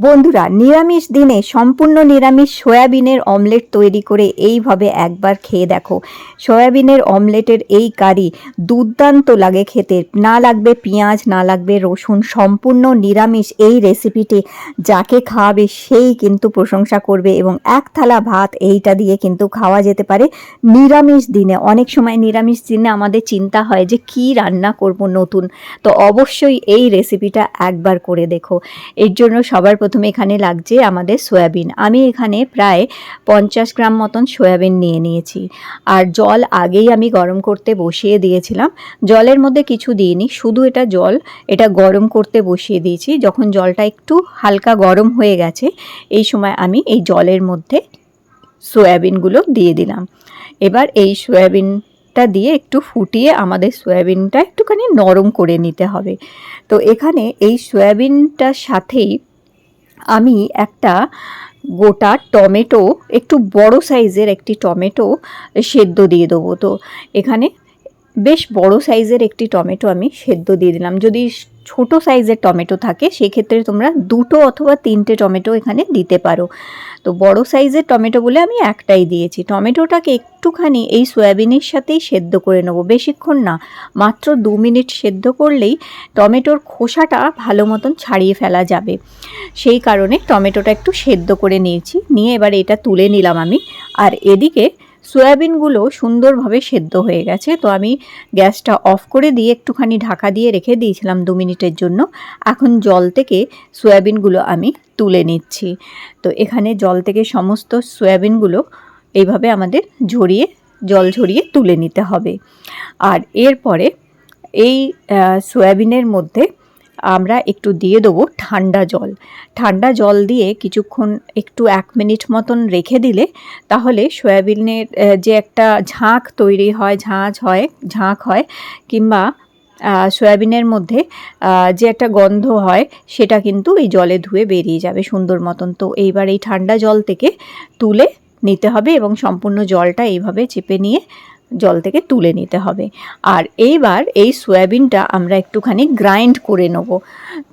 বন্ধুরা, নিরামিষ দিনে সম্পূর্ণ নিরামিষ সয়াবিনের অমলেট তৈরি করে এইভাবে একবার খেয়ে দেখো। সয়াবিনের অমলেটের এই কারি দুর্দান্ত লাগে খেতে। না লাগবে পেঁয়াজ, না লাগবে রসুন, সম্পূর্ণ নিরামিষ এই রেসিপিটি যাকে খাওয়াবে সেই কিন্তু প্রশংসা করবে এবং এক থালা ভাত এইটা দিয়ে কিন্তু খাওয়া যেতে পারে নিরামিষ দিনে। অনেক সময় নিরামিষ দিনে আমাদের চিন্তা হয় যে কি রান্না করব নতুন। তো অবশ্যই এই রেসিপিটা একবার করে দেখো। এর জন্য সবার প্রথমে এখানে লাগছে আমাদের সয়াবিন। আমি এখানে প্রায় পঞ্চাশ গ্রাম মতন সয়াবিন নিয়ে নিয়েছি। আর জল আগেই আমি গরম করতে বসিয়ে দিয়েছিলাম। জলের মধ্যে কিছু দিইনি, শুধু এটা জল, এটা গরম করতে বসিয়ে দিয়েছি। যখন জলটা একটু হালকা গরম হয়ে গেছে, এই সময় আমি এই জলের মধ্যে সয়াবিনগুলো দিয়ে দিলাম। এবার এই সয়াবিনটা দিয়ে একটু ফুটিয়ে আমাদের সয়াবিনটা একটুখানি নরম করে নিতে হবে। তো এখানে এই সয়াবিনটার সাথেই আমি একটা গোটা টমেটো, একটু বড় সাইজের একটি টমেটো সেদ্ধ দিয়ে দেবো। তো এখানে বেশ বড় সাইজের একটি টমেটো আমি সেদ্ধ দিয়ে দিলাম। যদি ছোট সাইজের টমেটো থাকে, সেক্ষেত্রে তোমরা দুটো অথবা তিনটে টমেটো এখানে দিতে পারো। তো বড় সাইজের টমেটো বলে আমি একটাই দিয়েছি। টমেটোটাকে একটুখানি এই সয়াবিনের সাথেই সেদ্ধ করে নেব। বেশিক্ষণ না, মাত্র দু মিনিট সেদ্ধ করলেই টমেটোর খোসাটা ভালো মতন ছাড়িয়ে ফেলা যাবে। সেই কারণে টমেটোটা একটু সেদ্ধ করে নিয়েছি। নিয়ে এবার এটা তুলে নিলাম আমি। আর এদিকে সয়াবিনগুলো সুন্দরভাবে সেদ্ধ হয়ে গেছে। তো আমি গ্যাসটা অফ করে দিয়ে একটুখানি ঢাকা দিয়ে রেখে দিয়েছিলাম দু মিনিটের জন্য। এখন জল থেকে সয়াবিনগুলো আমি তুলে নিচ্ছি। তো এখানে জল থেকে সমস্ত সয়াবিনগুলো এইভাবে আমাদের ঝরিয়ে, জল ঝরিয়ে তুলে নিতে হবে। আর এরপরে এই সয়াবিনের মধ্যে আমরা একটু দিয়ে দেবো ঠান্ডা জল। ঠান্ডা জল দিয়ে কিছুক্ষণ একটু এক মিনিট মতন রেখে দিলে তাহলে সয়াবিনের যে একটা ঝাঁক তৈরি হয় ঝাঁঝ হয়, ঝাঁক হয় কিংবা সয়াবিনের মধ্যে যে একটা গন্ধ হয় সেটা কিন্তু এই জলে ধুয়ে বেরিয়ে যাবে সুন্দর মতন। তো এইবার এই ঠান্ডা জল থেকে তুলে নিতে হবে এবং সম্পূর্ণ জলটা এইভাবে চেপে নিয়ে জল থেকে তুলে নিতে হবে। আর এইবার এই সয়াবিনটা আমরা একটুখানি গ্রাইন্ড করে নেব,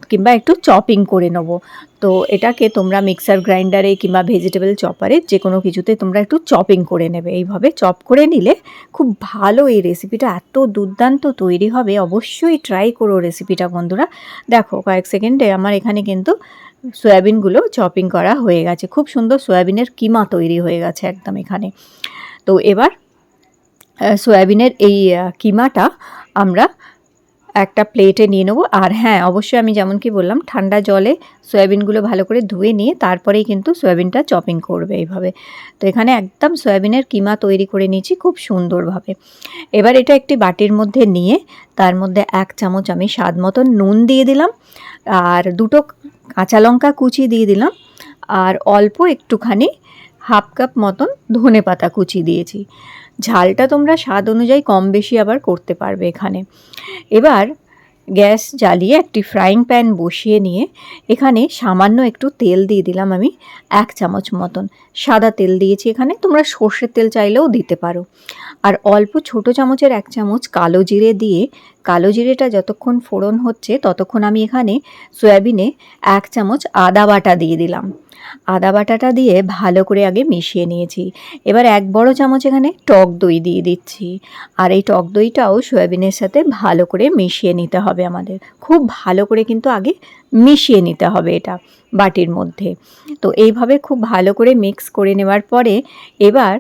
কিংবা একটু চপিং করে নেব। তো এটাকে তোমরা মিক্সার গ্রাইন্ডারে কিংবা ভেজিটেবল চপারে যে কোনো কিছুতে তোমরা একটু চপিং করে নেবে। এইভাবে চপ করে নিলে খুব ভালো এই রেসিপিটা এত দুর্দান্ত তৈরি হবে। অবশ্যই ট্রাই করো রেসিপিটা বন্ধুরা। দেখো, কয়েক সেকেন্ডে আমার এখানে কিন্তু সয়াবিনগুলো চপিং করা হয়ে গেছে। খুব সুন্দর সয়াবিনের কিমা তৈরি হয়ে গেছে একদম এখানে। তো এবার সয়াবিনের এই কিমাটা আমরা একটা প্লেটে নিয়ে নেব। আর হ্যাঁ অবশ্যই আমি যেমন কি বললাম, ঠান্ডা জলে সয়াবিনগুলো ভালো করে ধুয়ে নিয়ে তারপরেই কিন্তু সয়াবিনটা চপিং করবে এইভাবে। তো এখানে একদম সয়াবিনের কিমা তৈরি করে নিয়েছি খুব সুন্দরভাবে। এবার এটা একটি বাটির মধ্যে নিয়ে তার মধ্যে এক চামচ আমি স্বাদ মতন নুন দিয়ে দিলাম, আর দুটো কাঁচা লঙ্কা কুচি দিয়ে দিলাম, আর অল্প একটুখানি হাফ কাপ মতন ধনে পাতা কুচি দিয়েছি। ঝালটা তোমরা স্বাদ অনুযায়ী কম বেশি আবার করতে পারবে এখানে। এবার গ্যাস জ্বালিয়ে একটি ফ্রাইং প্যান বসিয়ে নিয়ে এখানে সামান্য একটু তেল দিয়ে দিলাম আমি, এক চামচ মতন। সাদা তেল দিয়েছি এখানে, তোমরা সর্ষের তেল চাইলেও দিতে পারো। আর অল্প ছোট চামচের এক চামচ কালো জিরে দিয়ে, কালো জিরেটা যতক্ষণ ফোড়ন হচ্ছে ততক্ষণ আমি এখানে সয়াবিনে এক চামচ আদা বাটা দিয়ে দিলাম। আদা বাটাটা দিয়ে ভালো করে আগে মিশিয়ে নিয়েছি। এবার এক বড় চামচ এখানে টক দই দিয়ে দিচ্ছি। আর এই টক দইটাও সয়াবিনের সাথে ভালো করে মিশিয়ে নিতে হবে আমাদের। খুব ভালো করে কিন্তু আগে মিশিয়ে নিতে হবে এটা বাটির মধ্যে। তো এইভাবে খুব ভালো করে মিক্স করে নেওয়ার পরে এবার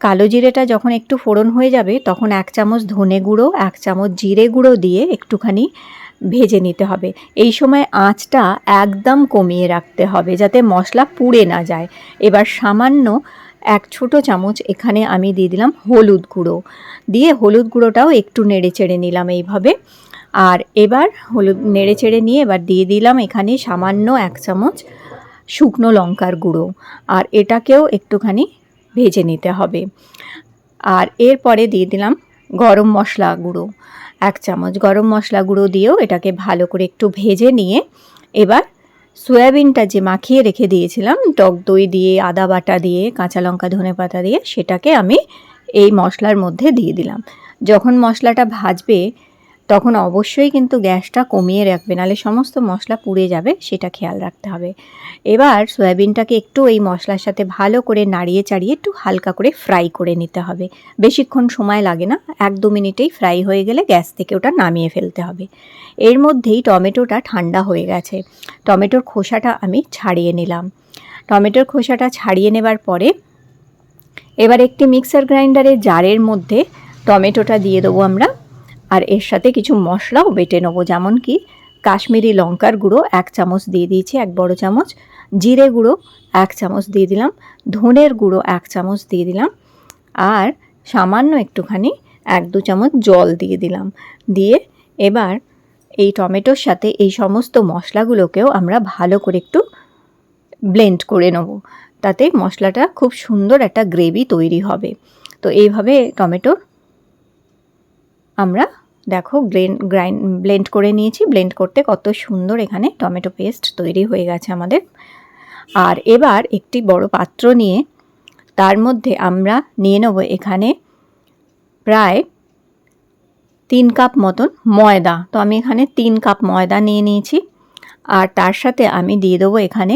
কালো জিরেটা যখন একটু ফোড়ন হয়ে যাবে, তখন এক চামচ ধনে গুঁড়ো, এক চামচ জিরে গুঁড়ো দিয়ে একটুখানি ভেজে নিতে হবে। এই সময় আঁচটা একদম কমিয়ে রাখতে হবে যাতে মশলা পুড়ে না যায়। এবার সামান্য এক ছোট চামচ এখানে আমি দিয়ে দিলাম হলুদ গুঁড়ো। দিয়ে হলুদ গুঁড়োটাও একটু নেড়ে চেড়ে নিলাম এইভাবে। আর এবার হলুদ নেড়ে চেড়ে নিয়ে এবার দিয়ে দিলাম এখানে সামান্য এক চামচ শুকনো লঙ্কার গুঁড়ো। আর এটাকেও একটুখানি ভেজে নিতে হবে। আর এরপরে দিয়ে দিলাম গরম মশলা গুঁড়ো। এক চামচ গরম মশলা গুঁড়ো দিয়েও এটাকে ভালো করে একটু ভেজে নিয়ে এবার সয়াবিনটা যে মাখিয়ে রেখে দিয়েছিলাম, টক দই দিয়ে, আদা বাটা দিয়ে, কাঁচা লঙ্কা, ধনে পাতা দিয়ে, সেটাকে আমি এই মশলার মধ্যে দিয়ে দিলাম। যখন মশলাটা ভাজবে তখন অবশ্যই কিন্তু গ্যাসটা কমিয়ে রাখবে নাহলে সমস্ত মশলা পুড়ে যাবে, সেটা খেয়াল রাখতে হবে। এবার সয়াবিনটাকে একটু এই মশলার সাথে ভালো করে নাড়িয়ে চাড়িয়ে একটু হালকা করে ফ্রাই করে নিতে হবে। বেশিক্ষণ সময় লাগে না, এক দু মিনিটেই ফ্রাই হয়ে গেলে গ্যাস থেকে ওটা নামিয়ে ফেলতে হবে। এর মধ্যেই টমেটোটা ঠান্ডা হয়ে গেছে। টমেটোর খোসাটা আমি ছাড়িয়ে নিলাম। টমেটোর খোসাটা ছাড়িয়ে নেবার পরে এবার একটি মিক্সার গ্রাইন্ডারের জারের মধ্যে টমেটোটা দিয়ে দেবো আমরা। আর এর সাথে কিছু মশলাও বেটে নেব, যেমন কি কাশ্মীরি লঙ্কার গুঁড়ো এক চামচ দিয়ে দিয়েছি, এক বড় চামচ। জিরে গুঁড়ো এক চামচ দিয়ে দিলাম। ধনের গুঁড়ো এক চামচ দিয়ে দিলাম। আর সামান্য একটুখানি এক দু চামচ জল দিয়ে দিলাম। দিয়ে এবার এই টমেটোর সাথে এই সমস্ত মশলাগুলোকেও আমরা ভালো করে একটু ব্লেন্ড করে নেব। তাতে মশলাটা খুব সুন্দর একটা গ্রেভি তৈরি হবে। তো এইভাবে টমেটোর আমরা দেখো, গ্রেন গ্রাইন্ড ব্লেন্ড করে নিয়েছি। ব্লেন্ড করতে কত সুন্দর এখানে টমেটো পেস্ট তৈরি হয়ে গেছে আমাদের। আর এবার একটি বড় পাত্র নিয়ে তার মধ্যে আমরা নিয়ে নেব এখানে প্রায় তিন কাপ মতন ময়দা। তো আমি এখানে তিন কাপ ময়দা নিয়ে নিয়েছি। আর তার সাথে আমি দিয়ে দেবো এখানে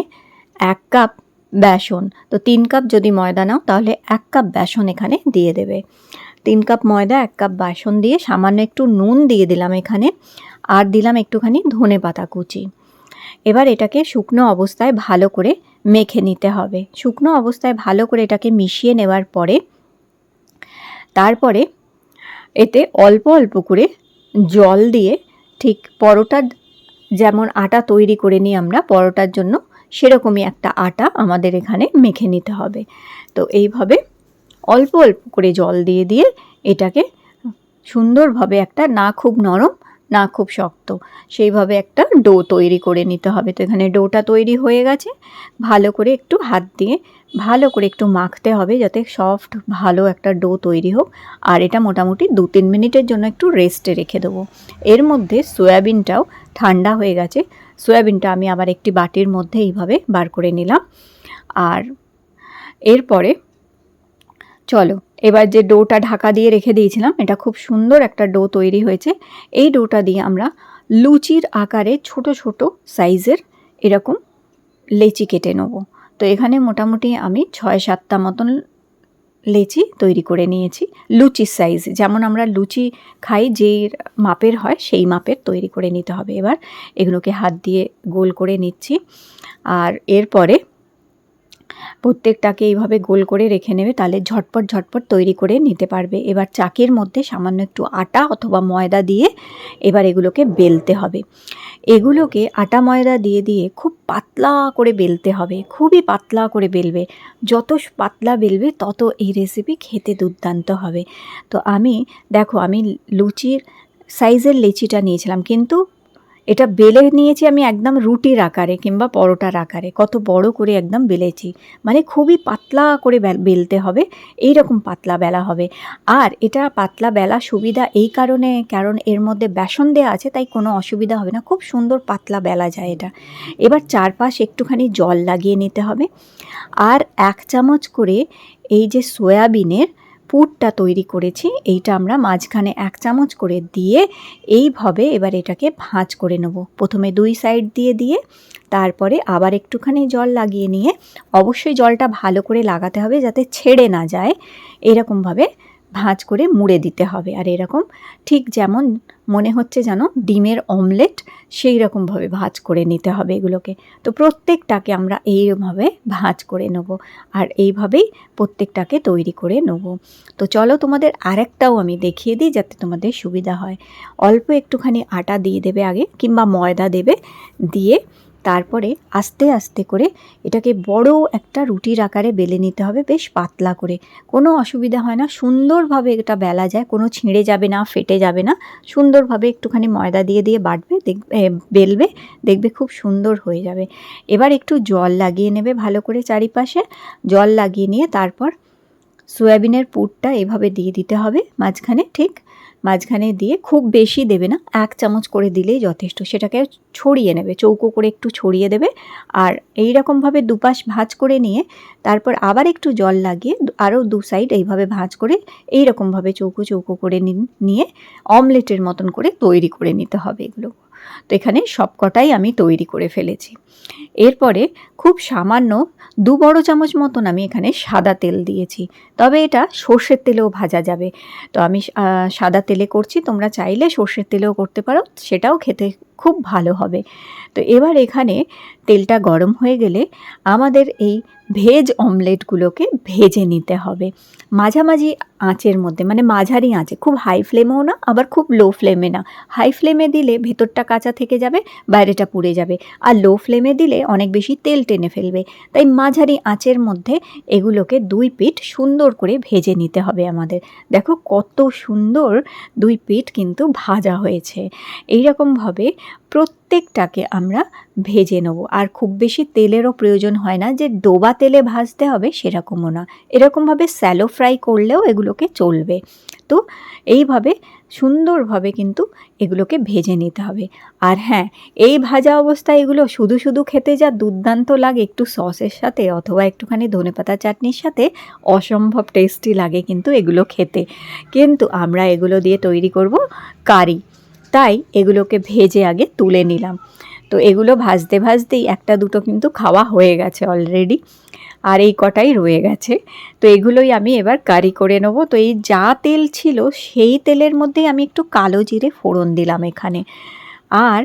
এক কাপ বেসন। তো তিন কাপ যদি ময়দা নাও, তাহলে এক কাপ বেসন এখানে দিয়ে দেবে। তিন কাপ ময়দা, এক কাপ বাসন দিয়ে সামান্য একটু নুন দিয়ে দিলাম এখানে আর দিলাম একটুখানি ধনে পাতা কুচি। এবার এটাকে শুকনো অবস্থায় ভালো করে মেখে নিতে হবে। শুকনো অবস্থায় ভালো করে এটাকে মিশিয়ে নেওয়ার পরে তারপরে এতে অল্প অল্প করে জল দিয়ে ঠিক পরোটার যেমন আটা তৈরি করে নিই আমরা, পরোটার জন্য সেরকমই একটা আটা আমাদের এখানে মেখে নিতে হবে। তো এইভাবে অল্প অল্প করে জল দিয়ে দিয়ে এটাকে সুন্দরভাবে একটা না খুব নরম, না খুব শক্ত সেইভাবে একটা ডো তৈরি করে নিতে হবে। তো এখানে ডোটা তৈরি হয়ে গেছে। ভালো করে একটু হাত দিয়ে ভালো করে একটু মাখতে হবে যাতে সফট ভালো একটা ডো তৈরি হোক। আর এটা মোটামুটি দু তিন মিনিটের জন্য একটু রেস্টে রেখে দেবো। এর মধ্যে সয়াবিনটাও ঠান্ডা হয়ে গেছে। সয়াবিনটা আমি আবার একটি বাটির মধ্যে এইভাবে বার করে নিলাম। আর এরপরে চলো, এবার যে ডোটা ঢাকা দিয়ে রেখে দিয়েছিলাম, এটা খুব সুন্দর একটা ডো তৈরি হয়েছে। এই ডোটা দিয়ে আমরা লুচির আকারে ছোট ছোট সাইজের এরকম লেচি কেটে নেব। তো এখানে মোটামুটি আমি ছয় সাতটা মতন লেচি তৈরি করে নিয়েছি লুচির সাইজ। যেমন আমরা লুচি খাই যে মাপের হয়, সেই মাপের তৈরি করে নিতে হবে। এবার এগুলোকে হাত দিয়ে গোল করে নিচ্ছি। আর এরপরে প্রত্যেকটাকে এইভাবে গোল করে রেখে নেবে, তাহলে ঝটপট ঝটপট তৈরি করে নিতে পারবে। এবার চাকের মধ্যে সামান্য একটু আটা অথবা ময়দা দিয়ে এবার এগুলোকে বেলতে হবে। এগুলোকে আটা, ময়দা দিয়ে দিয়ে খুব পাতলা করে বেলতে হবে, খুবই পাতলা করে বেলবে। যত পাতলা বেলবে, তত এই রেসিপি খেতে দুর্দান্ত হবে। তো আমি, দেখো, আমি লুচির সাইজের লেচিটা নিয়েছিলাম, কিন্তু এটা বেলে নিয়েছি আমি একদম রুটির আকারে কিংবা পরোটার আকারে। কত বড় করে একদম বেলেছি। মানে খুবই পাতলা করে বেলতে হবে এই রকম পাতলা বেলা হবে। আর এটা পাতলা বেলা সুবিধা এই কারণে, কারণ এর মধ্যে বেসন দেওয়া আছে, তাই কোনো অসুবিধা হবে না। খুব সুন্দর পাতলা বেলা যায় এটা। এবার চারপাশ একটুখানি জল লাগিয়ে নিতে হবে। আর এক চামচ করে এই যে সয়াবিনের পুরটা তৈরি করেছি। এইটা আমরা মাঝখানে এক চামচ করে দিয়ে এইভাবে এবার এটাকে ভাঁজ করে নেব। প্রথমে দুই সাইড দিয়ে দিয়ে, তারপরে আবার একটুখানি জল লাগিয়ে নিয়ে অবশ্যই জলটা ভালো করে লাগাতে হবে যাতে ছেড়ে না যায়। এরকমভাবে ভাঁজ করে মুড়ে দিতে হবে। আর এরকম ঠিক যেমন মনে হচ্ছে যেন ডিমের অমলেট সেই রকমভাবে ভাজ করে নিতে হবে এগুলোকে। তো প্রত্যেকটাকে আমরা এইভাবে ভাজ করে নেব আর এইভাবেই প্রত্যেকটাকে তৈরি করে নেব। তো চলো তোমাদের আরেকটাও আমি দেখিয়ে দিই যাতে তোমাদের সুবিধা হয়। অল্প একটুখানি আটা দিয়ে দেবে আগে কিংবা ময়দা দেবে দিয়ে তারপরে আস্তে আস্তে করে এটাকে বড় একটা রুটির আকারে বেলে নিতে হবে, বেশ পাতলা করে। কোনো অসুবিধা হয় না, সুন্দরভাবে এটা বেলা যায়, কোনো ছিঁড়ে যাবে না, ফেটে যাবে না। সুন্দরভাবে একটুখানি ময়দা দিয়ে দিয়ে বাটবে দেখবে বেলবে, দেখবে খুব সুন্দর হয়ে যাবে। এবার একটু জল লাগিয়ে নেবে ভালো করে চারিপাশে। জল লাগিয়ে নিয়ে তারপর সয়াবিনের পুরটা এভাবে দিয়ে দিতে হবে, মাঝখানে ঠিক মাঝখানে দিয়ে খুব বেশি দেবে না, এক চামচ করে দিলেই যথেষ্ট। সেটাকে ছড়িয়ে নেবে, চৌকো করে একটু ছড়িয়ে দেবে আর এই রকমভাবে দুপাশ ভাঁজ করে নিয়ে তারপর আবার একটু জল লাগিয়ে আরও দু সাইড এইভাবে ভাঁজ করে এই রকমভাবে চৌকো চৌকো করে নিয়ে অমলেটের মতন করে তৈরি করে নিতে হবে এগুলো। তো এখানে সব কটাই আমি তৈরি করে ফেলেছি। এরপরে খুব সামান্য দু বড় চামচ মতন আমি এখানে সাদা তেল দিয়েছি। তবে এটা সর্ষের তেলেও ভাজা যাবে। তো আমি সাদা তেলে করছি, তোমরা চাইলে সর্ষের তেলেও করতে পারো, সেটাও খেতে খুব ভালো হবে। তো এবার এখানে তেলটা গরম হয়ে গেলে আমাদের এই ভেজ অমলেটগুলোকে ভেজে নিতে হবে। মাঝামাঝি আঁচের মধ্যে মানে মাঝারি আঁচে, খুব হাই ফ্লেমেও না, আবার খুব লো ফ্লেমে না। হাই ফ্লেমে দিলে ভেতরটা কাঁচা থেকে যাবে, বাইরেটা পুড়ে যাবে। আর লো ফ্লেমে দিলে অনেক বেশি তেল টেনে ফেলবে। তাই মাঝারি আঁচের মধ্যে এগুলোকে দুই পিঠ সুন্দর করে ভেজে নিতে হবে আমাদের। দেখো কত সুন্দর দুই পিঠ কিন্তু ভাজা হয়েছে। এই রকমভাবে প্রত্যেকটাকে আমরা ভেজে নেব। আর খুব বেশি তেলেরও প্রয়োজন হয় না, যে ডোবা তেলে ভাজতে হবে সেরকমও না। এরকমভাবে স্যালো ফ্রাই করলেও এগুলোকে চলবে। তো এইভাবে, সুন্দরভাবে কিন্তু এগুলোকে ভেজে নিতে হবে। আর হ্যাঁ এই ভাজা অবস্থায় এগুলো শুধু শুধু খেতে যা দুর্দান্ত লাগে, একটু সসের সাথে অথবা একটুখানি ধনেপাতা চাটনির সাথে অসম্ভব টেস্টি লাগে কিন্তু এগুলো খেতে। কিন্তু আমরা এগুলো দিয়ে তৈরি করব কারি। তাই এগুলোকে ভেজে আগে তুলে নিলাম। তো এগুলো ভাজতে ভাজতেই একটা দুটো কিন্তু খাওয়া হয়ে গেছে অলরেডি আর এই কটাই রয়ে গেছে। তো এগুলোই আমি এবার কারি করে নেব। তো এই যা তেল ছিল সেই তেলের মধ্যেই আমি একটু কালো জিরে ফোড়ন দিলাম এখানে। আর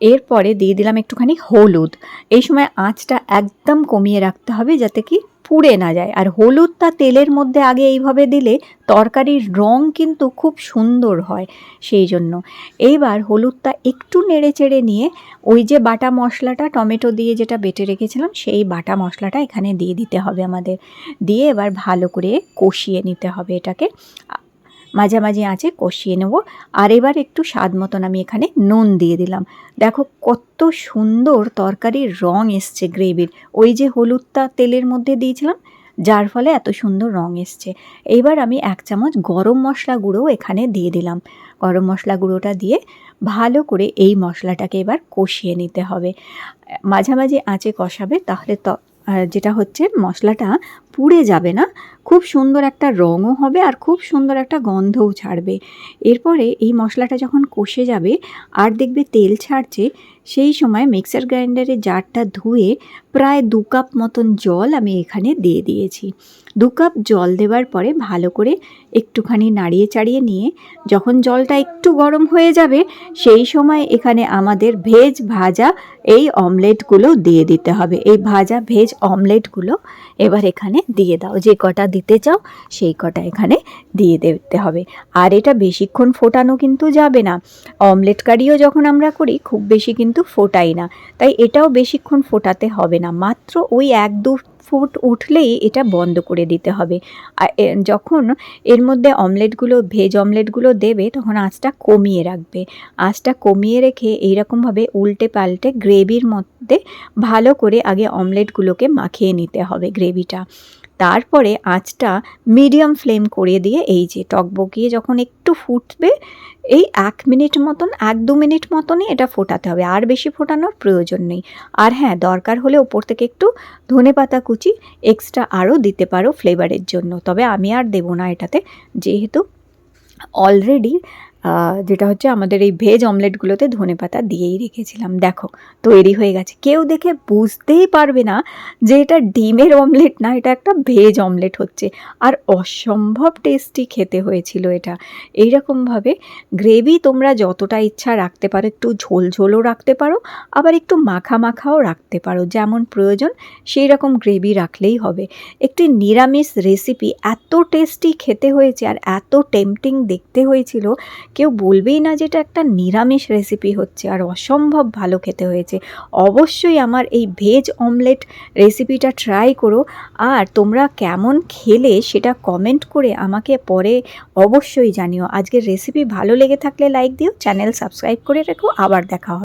এরপরে দিয়ে দিলাম একটুখানি হলুদ। এই সময় আঁচটা একদম কমিয়ে রাখতে হবে যাতে কি পুড়ে না যায়। আর হলুদটা তেলের মধ্যে আগে এইভাবে দিলে তরকারির রং কিন্তু খুব সুন্দর হয় সেই জন্য। এইবার হলুদটা একটু নেড়ে চেড়ে নিয়ে ওই যে বাটা মশলাটা, টমেটো দিয়ে যেটা বেটে রেখেছিলাম, সেই বাটা মশলাটা এখানে দিয়ে দিতে হবে আমাদের। দিয়ে এবার ভালো করে কষিয়ে নিতে হবে এটাকে। মাঝামাঝি আঁচে কষিয়ে নেব। আর এবার একটু স্বাদ মতন আমি এখানে নুন দিয়ে দিলাম। দেখো কত সুন্দর তরকারির রং এসছে গ্রেভির। ওই যে হলুদটা তেলের মধ্যে দিয়েছিলাম, যার ফলে এত সুন্দর রং এসছে। এইবার আমি এক চামচ গরম মশলা গুঁড়ো এখানে দিয়ে দিলাম। গরম মশলা গুঁড়োটা দিয়ে ভালো করে এই মশলাটাকে এবার কষিয়ে নিতে হবে। মাঝামাঝি আঁচে কষাবে, তাহলে যেটা হচ্ছে মশলাটা পুড়ে যাবে না, খুব সুন্দর একটা রঙও হবে আর খুব সুন্দর একটা গন্ধও ছাড়বে। এরপরে এই মশলাটা যখন কষে যাবে, আর দেখবে তেল ছাড়ছে সেই সময় মিক্সার গ্রাইন্ডারে জারটা ধুয়ে প্রায় দু কাপ মতন জল আমি এখানে দিয়ে দিয়েছি। দু কাপ জল দেওয়ার পরে ভালো করে একটুখানি নাড়িয়ে চাড়িয়ে নিয়ে যখন জলটা একটু গরম হয়ে যাবে, সেই সময় এখানে আমাদের ভেজ ভাজা এই অমলেটগুলো দিয়ে দিতে হবে। এই ভাজা ভেজ অমলেটগুলো এবার এখানে দিয়ে দাও। যে কটা দিতে চাও, সেই কটা এখানে দিয়ে দিতে হবে। আর এটা বেশিক্ষণ ফোটানো কিন্তু যাবে না। অমলেট কারিও যখন আমরা করি, খুব বেশি কিন্তু ফোটাই না। তাই এটাও বেশিক্ষণ ফোটাতে হবে না। মাত্র ওই এক দু ফুট উঠলেই এটা বন্ধ করে দিতে হবে। আর যখন এর মধ্যে অমলেটগুলো, ভেজ অমলেটগুলো দেবে, তখন আঁচটা কমিয়ে রাখবে। আঁচটা কমিয়ে রেখে এইরকমভাবে উল্টে পাল্টে গ্রেভির মধ্যে ভালো করে আগে অমলেটগুলোকে মাখিয়ে নিতে হবে গ্রেভিটা। তারপরে আঁচটা মিডিয়াম ফ্লেম করে দিয়ে এই যে টকবগিয়ে যখন একটু ফুটবে, এই এক মিনিট মতন, এক দু মিনিট মতনই এটা ফোটাতে হবে। আর বেশি ফোটানোর প্রয়োজন নেই। আর হ্যাঁ দরকার হলে ওপর থেকে একটু ধনে পাতা কুচি এক্সট্রা আরও দিতে পারো ফ্লেভারের জন্য। তবে আমি আর দেবো না এটাতে। যেহেতু অলরেডি যেটা হচ্ছে আমাদের এই ভেজ অমলেটগুলোতে ধনে পাতা দিয়েই রেখেছিলাম। দেখো, তৈরি হয়ে গেছে। কেউ দেখে বুঝতেই পারবে না যে এটা ডিমের অমলেট না, এটা একটা ভেজ অমলেট হচ্ছে। আর অসম্ভব টেস্টি খেতে হয়েছিল এটা। এইরকমভাবে গ্রেভি তোমরা যতটা ইচ্ছা রাখতে পারো, একটু ঝোল ঝোলও রাখতে পারো, আবার একটু মাখা মাখাও রাখতে পারো। যেমন প্রয়োজন সেই রকম গ্রেভি রাখলেই হবে। একটি নিরামিষ রেসিপি এত টেস্টি খেতে হয়েছে আর এত টেম্পটিং দেখতে হয়েছিল কেউ বলবেই না যে এটা একটা নিরামিষ রেসিপি হচ্ছে, আর অসম্ভব ভালো খেতে হয়েছে। অবশ্যই আমার এই ভেজ অমলেট রেসিপিটা ট্রাই করো, আর তোমরা কেমন খেলে সেটা কমেন্ট করে আমাকে পরে অবশ্যই জানিও। আজকের রেসিপি ভালো লেগে থাকলে লাইক দিও চ্যানেল সাবস্ক্রাইব করে রেখো, আবার দেখা হবে।